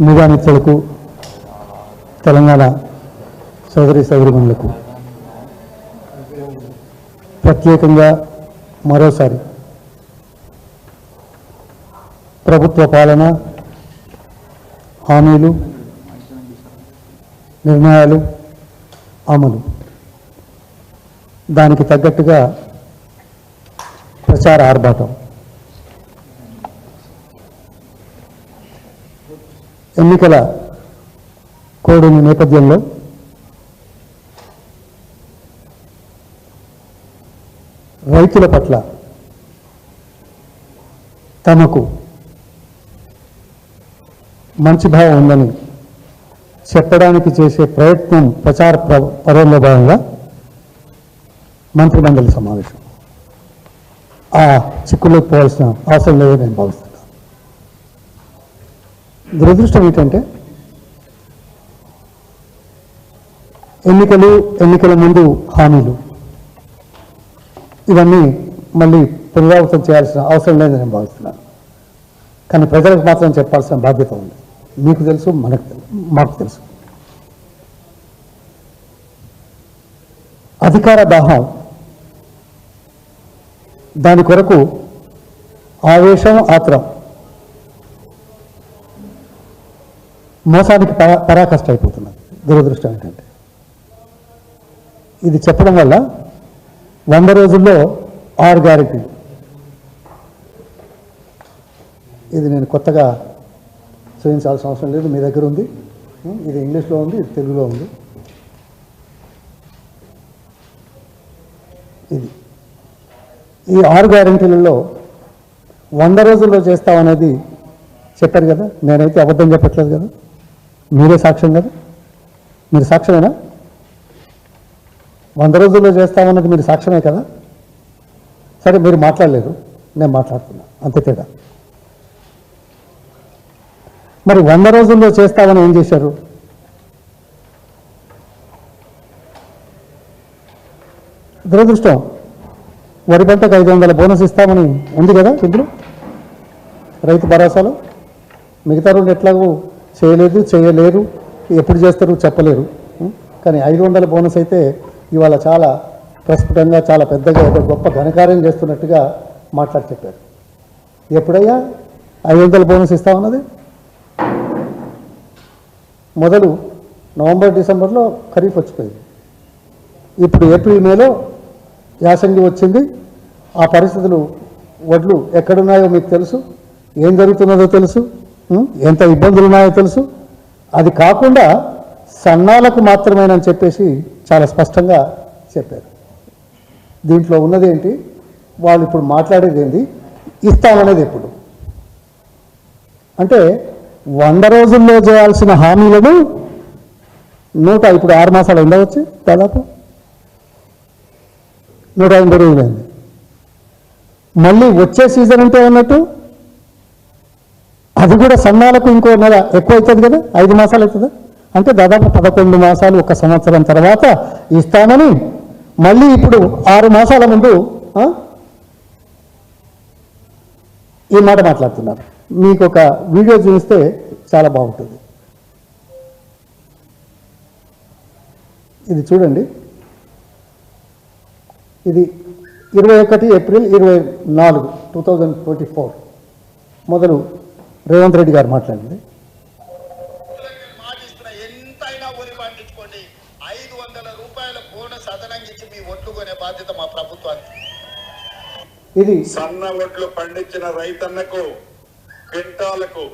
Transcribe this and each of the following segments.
Media మిత్రులకు తెలంగాణ సోదరి సోదరిమణులకు ప్రత్యేకంగా మరోసారి ప్రభుత్వ పాలన హామీలు నిర్ణయాలు అమలు. దానికి తగ్గట్టుగా ప్రచార ఆర్భాటం. ఎన్నికల కోడిని నేపథ్యంలో రైతుల పట్ల తమకు మంచి భావం ఉందని చెప్పడానికి చేసే ప్రయత్నం ప్రచార పదంలో భాగంగా మంత్రిమండలి సమావేశం. ఆ చిక్కులోకి పోవాల్సిన అవసరం లేదని నేను భావిస్తాను దురదృష్టం ఏంటంటే ఎన్నికలు ఎన్నికల ముందు హామీలు ఇవన్నీ మళ్ళీ పునరావృతం చేయాల్సిన అవసరం లేదని నేను భావిస్తున్నాను. కానీ ప్రజలకు మాత్రం చెప్పాల్సిన బాధ్యత ఉంది. మీకు తెలుసు మనకు తెలుసు మాకు తెలుసు. అధికార దాహం దాని కొరకు ఆవేశం ఆత్రం మోసానికి పరా పరాకష్ట అయిపోతున్నది దురదృష్టం ఏంటంటే. ఇది చెప్పడం వల్ల వంద రోజుల్లో ఆరు గ్యారెంటీ ఇది నేను కొత్తగా చూపించాల్సిన అవసరం లేదు. మీ దగ్గర ఉంది. ఇది ఇంగ్లీష్లో ఉంది ఇది తెలుగులో ఉంది. ఇది. ఈ ఆరు గ్యారెంటీలలో వంద రోజుల్లో చేస్తామనేది చెప్పారు కదా? నేనైతే అబద్ధం చెప్పట్లేదు కదా? మీరే సాక్ష్యం కదా? మీరు సాక్ష్యమేనా? వంద రోజుల్లో చేస్తామన్నది మీరు సాక్ష్యమే కదా? సరే మీరు మాట్లాడలేదు. నేను మాట్లాడుతున్నా. అంతే తేడా. మరి వంద రోజుల్లో చేస్తామని ఏం చేశారు? దురదృష్టం. వరి పంటకు ఐదు వందల బోనస్ ఇస్తామని ఉంది కదా ఇప్పుడు రైతు భరోసాలో? మిగతా రెండు ఎట్లాగూ చేయలేదు చేయలేరు ఎప్పుడు చేస్తారు చెప్పలేరు. కానీ ఐదు వందల బోనస్ అయితే ఇవాళ చాలా ప్రస్ఫుటంగా చాలా పెద్దగా ఏదో గొప్ప ఘనకార్యం చేస్తున్నట్టుగా మాట్లాడి చెప్పారు. ఎప్పుడయ్యా ఐదు వందల బోనస్ ఇస్తా ఉన్నది? మొదలు నవంబర్ డిసెంబర్లో ఖరీఫ్ వచ్చిపోయింది. ఇప్పుడు ఏప్రిల్ మేలో యాసంగి వచ్చింది. ఆ పరిస్థితులు వడ్లు ఎక్కడున్నాయో మీకు తెలుసు ఏం జరుగుతున్నదో తెలుసు. ఎంత ఇబ్బందులు ఉన్నాయో తెలుసు. అది కాకుండా సన్నాలకు మాత్రమేనని చెప్పేసి చాలా స్పష్టంగా చెప్పారు. దీంట్లో ఉన్నదేంటి? వాళ్ళు ఇప్పుడు మాట్లాడేది ఏంది? ఇస్తామనేది ఎప్పుడు? అంటే వంద రోజుల్లో చేయాల్సిన హామీలను నూట ఇప్పుడు ఆరు మాసాలు ఉండవచ్చు దాదాపు? నూట ఎనభై రోజులైంది. మళ్ళీ వచ్చే సీజన్ అంటే ఉన్నట్టు అది కూడా సన్నాలకు ఇంకో నెల ఎక్కువ అవుతుంది కదా? ఐదు మాసాలు అవుతుందా అంటే దాదాపు పదకొండు మాసాలు ఒక సంవత్సరం తర్వాత ఇస్తామని మళ్ళీ ఇప్పుడు ఆరు మాసాల ముందు ఈ మాట మాట్లాడుతున్నారు. మీకు ఒక వీడియో చూస్తే చాలా బాగుంటుంది. ఇది చూడండి. ఇది ఇరవై ఒకటి ఏప్రిల్ ఇరవై నాలుగు టూ థౌజండ్ ట్వంటీ ఫోర్. మొదలు రేవంత్ రెడ్డి గారు మాట్లాడింది. నేను మాటిస్తున్నా ఎంతైనా ఒరి పండించుకోండి ఐదు వందల రూపాయల బోనస్ అదనంగా ఇచ్చి మీ ఒట్లు కొనే బాధ్యత మా ప్రభుత్వానికి. ఇది సన్న వడ్లు పండించిన రైతన్నకు క్వింటాలకు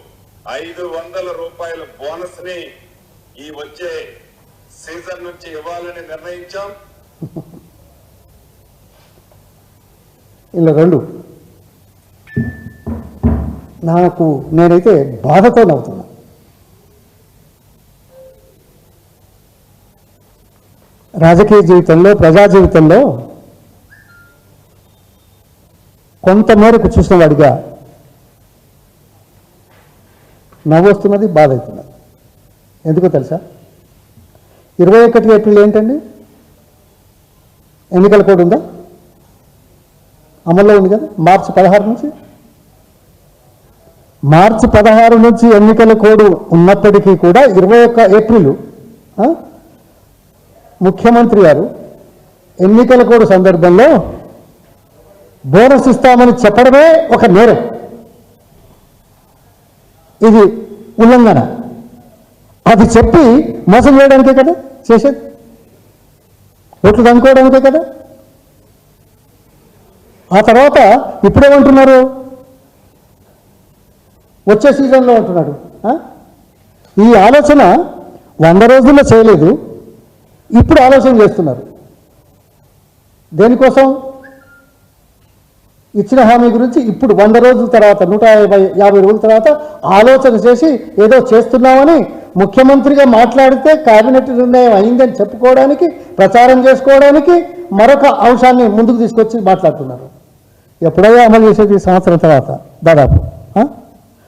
ఐదు వందల రూపాయల బోనస్ని ఈ వచ్చే సీజన్ నుంచి ఇవ్వాలని నిర్ణయించాం. ఇలా రెండు. నాకు నేనైతే బాధతో నవ్వుతున్నా. రాజకీయ జీవితంలో ప్రజా జీవితంలో కొంత మేరకు చూసిన వాడిగా నవ్వొస్తున్నది బాధ అవుతున్నది ఎందుకో తెలుసా? ఇరవై ఒకటి ఏప్రిల్ ఏంటండి? ఎన్నికల కోడ్ ఉందా? అమల్లో ఉంది కదా? మార్చి పదహారు నుంచి? మార్చి పదహారు నుంచి ఎన్నికల కోడ్ ఉన్నప్పటికీ కూడా ఇరవై ఒక్క ఏప్రిల్ ముఖ్యమంత్రి గారు ఎన్నికల కోడ్ సందర్భంలో బోనస్ ఇస్తామని చెప్పడమే ఒక నేరం. ఇది ఉల్లంఘన. అది చెప్పి మోసం చేయడానికే కదా చేసేది ఓట్లు కనుక్కోవడానికే కదా? ఆ తర్వాత ఇప్పుడేమంటున్నారు? వచ్చే సీజన్లో అంటున్నాడు ఈ ఆలోచన వంద రోజుల్లో చేయలేదు. ఇప్పుడు ఆలోచన చేస్తున్నారు. దేనికోసం? ఇచ్చిన హామీ గురించి ఇప్పుడు వంద రోజుల తర్వాత నూట యాభై యాభై రోజుల తర్వాత ఆలోచన చేసి ఏదో చేస్తున్నామని ముఖ్యమంత్రిగా మాట్లాడితే కేబినెట్ నిర్ణయం అయిందని చెప్పుకోవడానికి ప్రచారం చేసుకోవడానికి మరొక అంశాన్ని ముందుకు తీసుకొచ్చి మాట్లాడుతున్నారు. ఎప్పుడైనా అమలు చేసేది సంవత్సరం తర్వాత దాదాపు.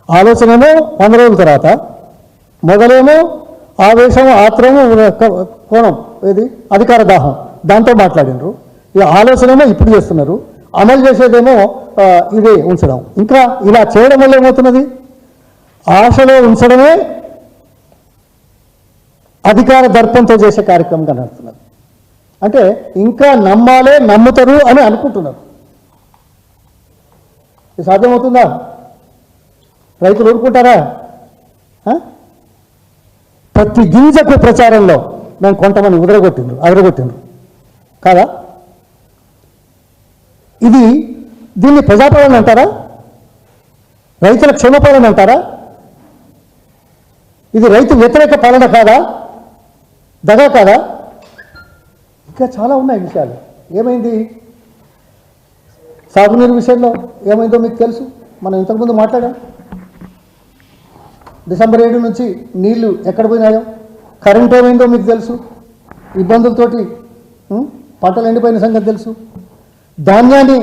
ఆలోచనేమో వంద రోజుల తర్వాత మొదలేమో ఆవేశం ఆత్రము కోణం ఏది? అధికార దాహం. దాంతో మాట్లాడినరు. ఈ ఆలోచనేమో ఇప్పుడు చేస్తున్నారు. అమలు చేసేదేమో ఇదే ఉంచడం. ఇంకా ఇలా చేయడం వల్ల ఏమవుతున్నది? ఆశలో ఉంచడమే అధికార దర్పంతో చేసే కార్యక్రమంగా కనబడుతున్నారు అంటే ఇంకా నమ్మాలే నమ్ముతారు అని అనుకుంటున్నారు. సాధ్యమవుతుందా? రైతులు ఊరుకుంటారా? ఆ? ప్రతి గింజకు ప్రచారంలో మేము కొంతమంది ఉదరగొట్టిండ్రు అదరగొట్టిండ్రు. కాదా? ఇది దీన్ని ప్రజాపాలన అంటారా? రైతుల క్షేమపాలన అంటారా? ఇది రైతు వ్యతిరేక పాలన కాదా? దగా కాదా? ఇంకా చాలా ఉన్నాయి విషయాలు. ఏమైంది? సాగునీరు విషయంలో ఏమైందో మీకు తెలుసు. మనం ఇంతకుముందు మాట్లాడాం. డిసెంబర్ ఏడు నుంచి నీళ్ళు ఎక్కడ పోయినాయో? కరెంట్ ఏమైందో మీకు తెలుసు? ఇబ్బందులతోటి పంటలు ఎండిపోయిన సంగతి తెలుసు? ధాన్యాన్ని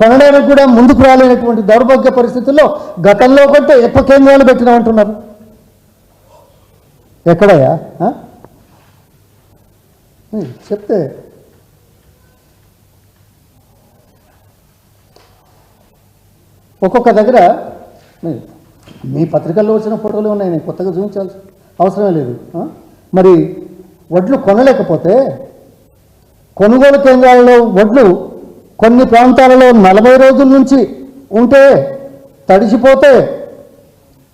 కొనడానికి కూడా ముందుకు రాలేనటువంటి దౌర్భాగ్య పరిస్థితుల్లో గతంలో కంటే ఎక్కువ కేంద్రాలు పెట్టినామంటున్నారు ఎక్కడయ్యా? చెప్తే. ఒక్కొక్క దగ్గర మీ- పత్రికల్లో వచ్చిన ఫోటోలు ఉన్నాయి నేను కొత్తగా చూపించాల్సి అవసరమే లేదు మరి వడ్లు కొనలేకపోతే కొనుగోలు కేంద్రాలలో వడ్లు కొన్ని ప్రాంతాలలో నలభై రోజుల నుంచి ఉంటే తడిసిపోతే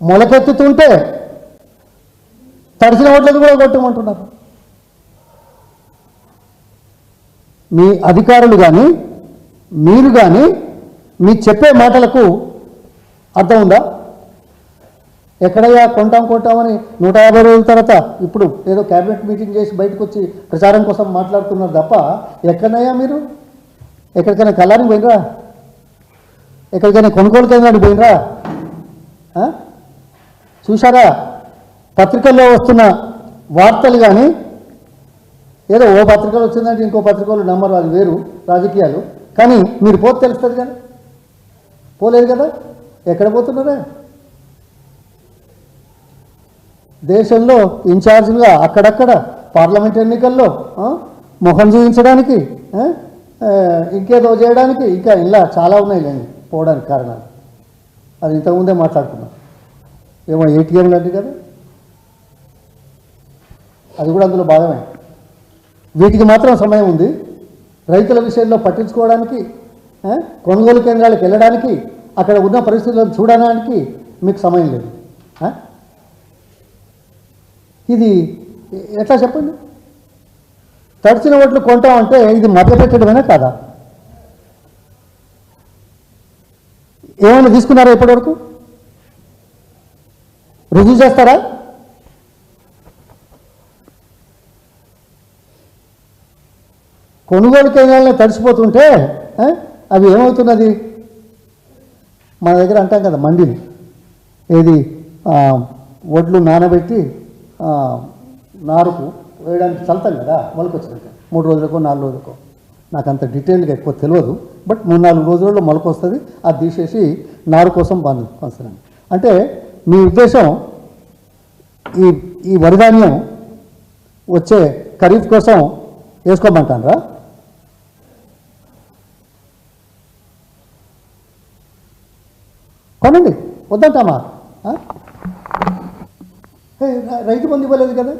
మొలకెత్తుతుంటే తడిసిన వడ్లకు కూడా కొట్టమంటున్నారు. మీ అధికారులు కానీ మీరు కానీ మీ చెప్పే మాటలకు అర్థం ఉందా? ఎక్కడయ్యా కొంటాం కొంటామని నూట యాభై రోజుల తర్వాత ఇప్పుడు ఏదో క్యాబినెట్ మీటింగ్ చేసి బయటకు వచ్చి ప్రచారం కోసం మాట్లాడుతున్నారు తప్ప ఎక్కడనయ్యా మీరు? ఎక్కడికైనా కళ్ళానికి పోయినరా? ఎక్కడికైనా కొనుగోలు కేంద్రానికి పోయినరా? చూసారా చూశారా? పత్రికల్లో వస్తున్న వార్తలు కానీ ఏదో ఓ పత్రికలు వచ్చిందంటే ఇంకో పత్రికలు నమ్మరు అది వేరు రాజకీయాలు. కానీ మీరు పోతే తెలుస్తుంది కదా? పోలేదు కదా? ఎక్కడ పోతున్నారా? దేశంలో ఇన్ఛార్జ్గా అక్కడక్కడ పార్లమెంట్ ఎన్నికల్లో ముఖం చూపించడానికి ఇంకేదో చేయడానికి ఇంకా ఇలా చాలా ఉన్నాయి లేండి పోవడానికి కారణాలు. అది ఇంతకుముందే మాట్లాడుకున్నాం. ఏమో ఏటీఎం లాంటి కదా. అది కూడా అందులో భాగమే. వీటికి మాత్రం సమయం ఉంది. రైతుల విషయంలో పట్టించుకోవడానికి కొనుగోలు కేంద్రాలకు వెళ్ళడానికి అక్కడ ఉన్న పరిస్థితులను చూడడానికి మీకు సమయం లేదు. ఇది ఎట్లా చెప్పండి? తడిచిన ఓట్లు కొంటామంటే ఇది మధ్యపెట్టడమేనా కాదా? ఏమైనా తీసుకున్నారా ఇప్పటివరకు? రుజువు చేస్తారా? కొనుగోలు కేంద్రాలను తడిసిపోతుంటే అవి ఏమవుతున్నది? మన దగ్గర అంటాం కదా మండిని. ఏది? ఒడ్లు వడ్లు నానబెట్టి నారుకు వేయడానికి చల్తాం కదా మొలకొచ్చినాక మూడు రోజులకో నాలుగు రోజులకో. నాకు అంత డీటెయిల్గా ఎక్కువ తెలియదు బట్ మూడు నాలుగు రోజుల్లో మొలక వస్తుంది అది తీసేసి నారు కోసం బాగా పంచుతున్నాను అంటే మీ ఉద్దేశం ఈ ఈ వరిధాన్యం వచ్చే ఖరీఫ్ కోసం వేసుకోమంటానరా? కొనండి వద్దంటామా? రైతు బంధు ఇవ్వలేదు కదా?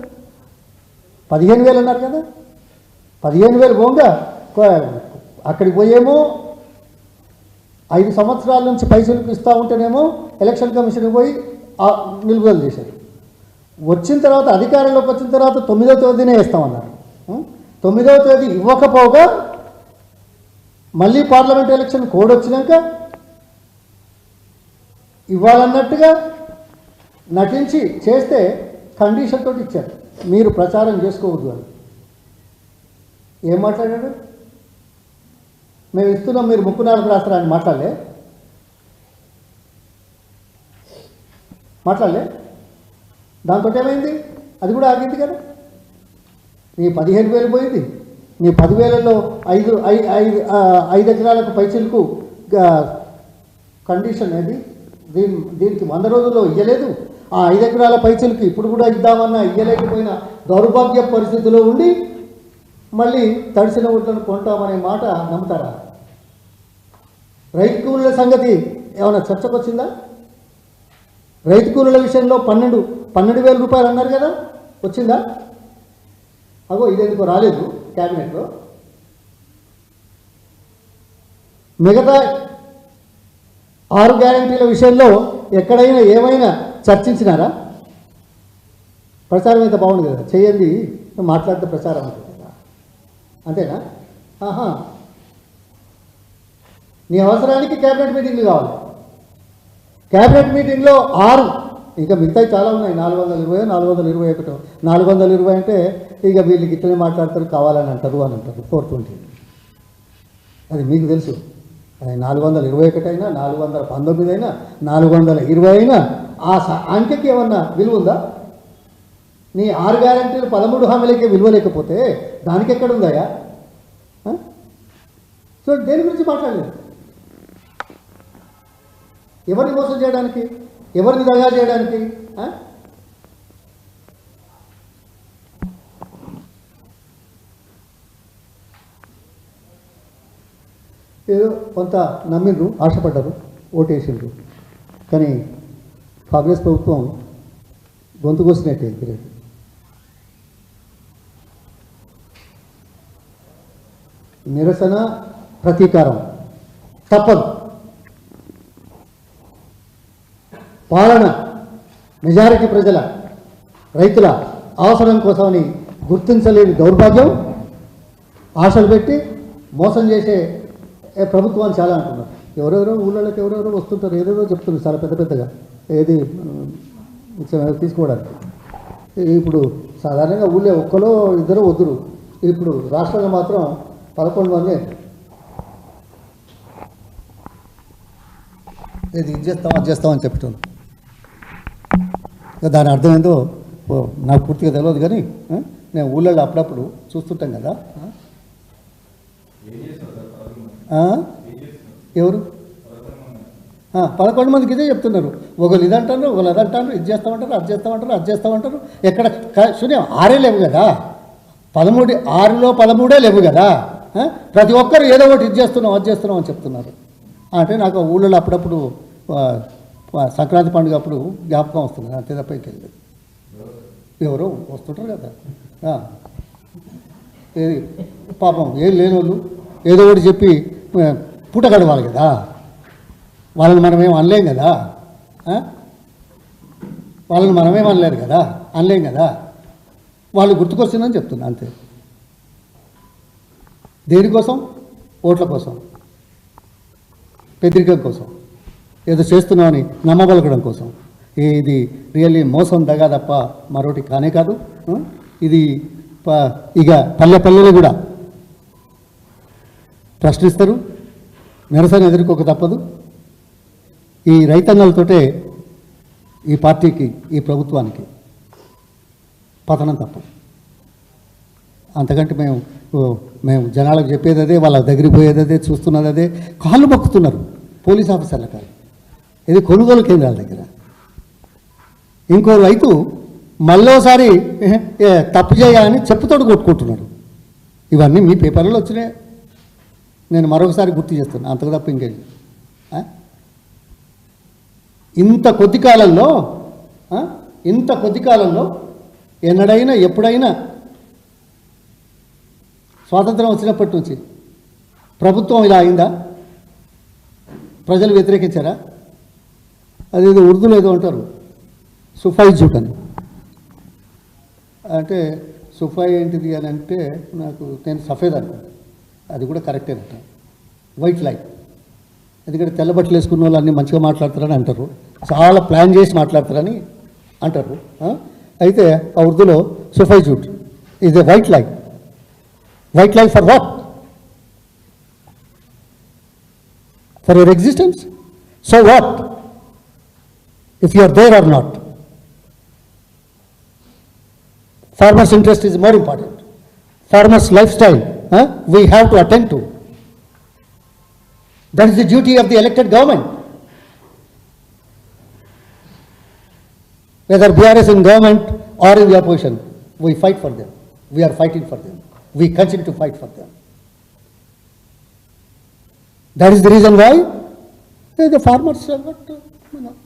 పదిహేను వేలు అన్నారు కదా? పదిహేను వేలు పోగా అక్కడికి పోయేమో ఐదు సంవత్సరాల నుంచి పైసలు ఇస్తూ ఉంటేనేమో ఎలక్షన్ కమిషన్కి పోయి నిలుపుదల చేశారు. వచ్చిన తర్వాత అధికారంలోకి వచ్చిన తర్వాత తొమ్మిదవ తేదీనే ఇస్తామన్నారు తొమ్మిదవ తేదీ ఇవ్వకపోగా మళ్ళీ పార్లమెంట్ ఎలక్షన్ కోడ్ వచ్చినాక ఇవ్వాలన్నట్టుగా నటించి చేస్తే కండిషన్ తోటి ఇచ్చారు. మీరు ప్రచారం చేసుకోవద్దు అని. ఏం మాట్లాడాడు? మేము ఇస్తున్నాం మీరు ముక్కు నాలుగు రాస్తారా అని మాట్లాడలే. మాట్లాడలే. దాంతో ఏమైంది? అది కూడా ఆగింది కదా. నీ పదిహేను వేలు పోయింది. నీ పదివేలలో ఐదు ఐ- ఐదు ఐదు ఎకరాలకు పైచిలకు కండిషన్ ఏది? దీని దీనికి వంద రోజుల్లో ఇయ్యలేదు. ఆ ఐదు ఎకరాల పైసలకి ఇప్పుడు కూడా ఇద్దామన్నా ఇయ్యలేకపోయిన దౌర్భాగ్య పరిస్థితిలో ఉండి మళ్ళీ తడిసిన ఓట్లను కొంటామనే మాట నమ్ముతారా? రైతు కూలీల సంగతి ఏమైనా చర్చకు వచ్చిందా? రైతు కూలీల విషయంలో పన్నెండు పన్నెండు వేల రూపాయలు అన్నారు కదా వచ్చిందా? అగో ఇదెందుకో రాలేదు క్యాబినెట్లో. మిగతా ఆరు గ్యారంటీల విషయంలో ఎక్కడైనా ఏమైనా చర్చించినారా? ప్రచారం అయితే బాగుంది కదా. చేయండి. మాట్లాడితే ప్రచారం అవుతుంది కదా. అంతేనా? ఆహా. నీ అవసరానికి క్యాబినెట్ మీటింగ్లు కావాలి. క్యాబినెట్ మీటింగ్లో ఆరు. ఇంకా మిగతా చాలా ఉన్నాయి. నాలుగు వందల ఇరవై నాలుగు వందల ఇరవై ఒకటో. నాలుగు వందల ఇరవై అంటే ఇక వీళ్ళకి ఇట్లనే మాట్లాడతారు కావాలని అంటారు అని అంటారు. Four twenty. అది మీకు తెలుసు. అది నాలుగు వందల ఇరవై ఒకటి అయినా నాలుగు వందల పంతొమ్మిది అయినా నాలుగు వందల ఇరవై అయినా ఆ అంకెకి ఏమన్నా విలువ ఉందా? నీ ఆరు గ్యారంటీలు పదమూడు హామీలకే విలువ లేకపోతే దానికి ఎక్కడ ఉందాయా ఆ? సో దేని గురించి మాట్లాడలేదు? ఎవరిని మోసం చేయడానికి? ఎవరిని దగా చేయడానికి? ఆ? ఏదో కొంత నమ్మిండ్రు ఆశపడ్డారు ఓటేసిండ్రు. కానీ కాంగ్రెస్ ప్రభుత్వం గొంతు కోసినట్టే నిరసన ప్రతీకారం. తప్పదు. పాలన మెజారిటీ ప్రజల రైతుల అవసరం కోసమని గుర్తించలేని దౌర్భాగ్యం ఆశలు పెట్టి మోసం చేసే ప్రభుత్వాన్ని చాలా అంటున్నారు. ఎవరెవరో ఊళ్ళకి ఎవరెవరో వస్తుంటారు ఏదేదో చెప్తున్నారు చాలా పెద్ద పెద్దగా. ఏది తీసుకోవడానికి. ఇప్పుడు సాధారణంగా ఊళ్ళో ఒక్కలో ఇద్దరు వద్దురు. ఇప్పుడు రాష్ట్రంలో మాత్రం పదకొండు మంది. ఇది ఇది చేస్తాం అది చేస్తామని చెప్పటం దాని అర్థం ఏందో ఓ, నాకు పూర్తిగా తెలియదు కానీ నేను ఊళ్ళో అప్పుడప్పుడు చూస్తుంటాం కదా? ఎవరు? పదకొండు మందికి ఇదే చెప్తున్నారు. ఒకరు ఇది అంటారు ఒకరు అది అంటారు ఇది చేస్తామంటారు అది చేస్తామంటారు అది చేస్తామంటారు. ఎక్కడ శూన్యం ఆరే లేవు కదా. పదమూడు ఆరులో పదమూడే లేవు కదా. ప్రతి ఒక్కరు ఏదో ఒకటి ఇది చేస్తున్నాం అది చేస్తున్నాం అని చెప్తున్నారు. అంటే నాకు ఊళ్ళో అప్పుడప్పుడు సంక్రాంతి పండుగ అప్పుడు జ్ఞాపకం వస్తుంది. అంతే తప్ప ఎవరో వస్తుంటారు కదా. ఏది? పాపం ఏం లేని వాళ్ళు ఏదో ఒకటి చెప్పి ఆ, పూట గడవాలి కదా. వాళ్ళని మనమేం అనలేం కదా? వాళ్ళని మనమేం అనలేరు కదా? అనలేం కదా? వాళ్ళు గుర్తుకొస్తుందని చెప్తున్నా అంతే. దేనికోసం ఓట్ల కోసం. పెద్దరికం కోసం. ఏదో చేస్తున్నామని నమ్మబలకడం కోసం. ఇది రియల్లీ మోసం దగా తప్ప మరొకటి కానే కాదు. ఇది ప- ఇక పల్లె పల్లెలు కూడా. ప్రశ్నిస్తారు నిరసన ఎదుర్కోక తప్పదు. ఈ రైతన్నలతోటే ఈ పార్టీకి ఈ ప్రభుత్వానికి పతనం తప్పు. అంతకంటే మేము మేము జనాలకు చెప్పేది అదే వాళ్ళ దగ్గరికి పోయేది అదే చూస్తున్నది అదే. కాళ్ళు మొక్కుతున్నారు పోలీస్ ఆఫీసర్ల కాదు ఇది కొనుగోలు కేంద్రాల దగ్గర. ఇంకో రైతు మళ్ళోసారి ఏ, తప్పు చేయాలని చెప్పుతోడు కొట్టుకుంటున్నాడు. ఇవన్నీ మీ పేపర్లో వచ్చినాయి. నేను మరొకసారి గుర్తు చేస్తాను. అంతకు తప్ప ఇంకేం ఇంత కొద్ది కాలంలో ఇంత కొద్ది కాలంలో ఎన్నడైనా ఎప్పుడైనా స్వాతంత్రం వచ్చినప్పటి నుంచి ప్రభుత్వం ఇలా అయిందా? ప్రజలు వ్యతిరేకించారా? అదేదో ఉర్దూలో ఏదో అంటారు సుఫాయి జూట్ అని. అంటే సుఫాయి ఏంటిది అని అంటే నాకు నేను సఫేద్ అనుకో అది కూడా కరెక్టే అంట వైట్ లైట్ ఎందుకంటే తెల్ల బట్టలు వేసుకున్న వాళ్ళు అన్నీ మంచిగా మాట్లాడతారని అంటారు. చాలా ప్లాన్ చేసి మాట్లాడతారని అంటారు. అయితే ఆ ఉర్దూలో సుఫైజూట్ ఇది white line white line for what for your existence so what if you are there are not farmers interest is more important farmers lifestyle we have to attend to That is the duty of the elected government. Whether BRS in government or in the opposition, we fight for them. We are fighting for them. We continue to fight for them. That is the reason why the farmers are you know,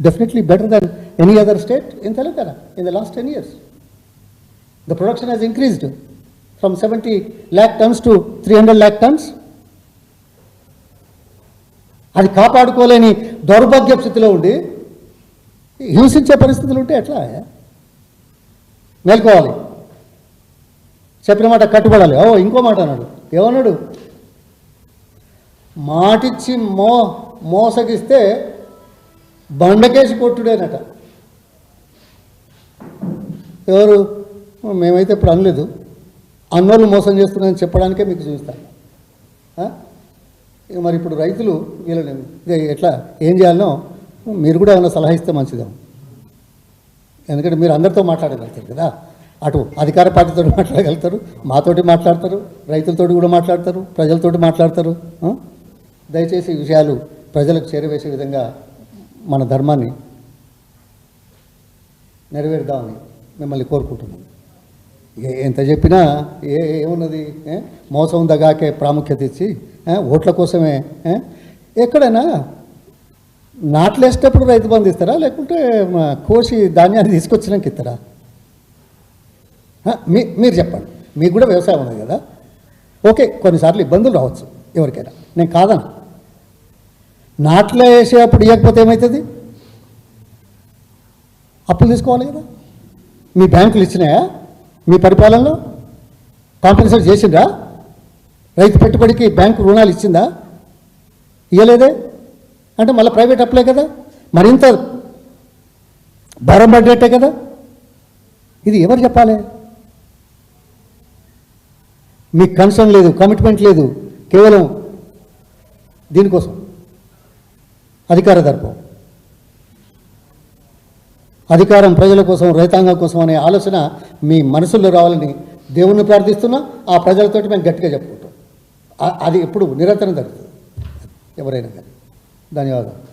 definitely better than any other state in Telangana in the last 10 years. The production has increased from 70 lakh tons to 300 lakh tons. అది కాపాడుకోలేని దౌర్భాగ్య స్థితిలో ఉండి హింసించే పరిస్థితులు ఉంటే ఎట్లా? మేల్కోవాలి. చెప్పిన మాట కట్టుబడాలి. ఓ ఇంకో మాట అన్నాడు. ఏమన్నాడు? మాటిచ్చి మో మోసగిస్తే బండకేసి కొట్టుడేనట. ఎవరు? మేమైతే ఇప్పుడు అనలేదు అన్నోళ్ళు మోసం చేస్తున్నారని చెప్పడానికే మీకు చూపిస్తాను ఇక మరి ఇప్పుడు రైతులు వీళ్ళని ఇక ఎట్లా ఏం చేయాలనో మీరు కూడా ఏమైనా సలహా ఇస్తే మంచిదేమో ఎందుకంటే మీరు అందరితో మాట్లాడగలుగుతారు కదా. అటు అధికార పార్టీతో మాట్లాడగలుగుతారు మాతోటి మాట్లాడతారు రైతులతోటి కూడా మాట్లాడతారు ప్రజలతోటి మాట్లాడతారు దయచేసి విషయాలు ప్రజలకు చేరవేసే విధంగా మన ధర్మాన్ని నెరవేరుదామని మిమ్మల్ని కోరుకుంటున్నాను. ఏ- ఎంత చెప్పినా ఏ ఏమున్నది ఏ? మోసం దగాకే ప్రాముఖ్యత ఇచ్చి ఓట్ల కోసమే ఎక్కడైనా ఎక్కడైనా నాట్లేసేటప్పుడు రైతు బంధు ఇస్తారా? లేకుంటే కోసి ధాన్యాన్ని తీసుకొచ్చినాక ఇస్తారా? మీ మీరు చెప్పండి. మీకు కూడా వ్యవసాయం ఉంది కదా? ఓకే కొన్నిసార్లు ఇబ్బందులు రావచ్చు ఎవరికైనా. నేను కాదను. నాట్లో వేసేటప్పుడు ఇవ్వకపోతే ఏమవుతుంది అప్పులు తీసుకోవాలి కదా? మీ బ్యాంకులు ఇచ్చినాయా? మీ పరిపాలనలో? కాంపెన్సేట్ చేసిండ్రా? రైతు పెట్టుబడికి బ్యాంకు రుణాలు ఇచ్చిందా? ఇవ్వలేదే అంటే మళ్ళీ ప్రైవేట్ అప్లై కదా? మరింత భారం పడ్డట్టే కదా? ఇది ఎవరు చెప్పాలి? మీకు కన్సర్న్ లేదు కమిట్మెంట్ లేదు కేవలం దీనికోసం. అధికార దర్పం. అధికారం ప్రజల కోసం రైతాంగం కోసం అనే ఆలోచన మీ మనసుల్లో రావాలని దేవుణ్ణి ప్రార్థిస్తున్నా. ఆ ప్రజలతోటి మేము గట్టిగా చెప్పు అది ఎప్పుడు నిరంతరం జరుగుతుంది. ఎవరైనా కానీ. ధన్యవాదాలు.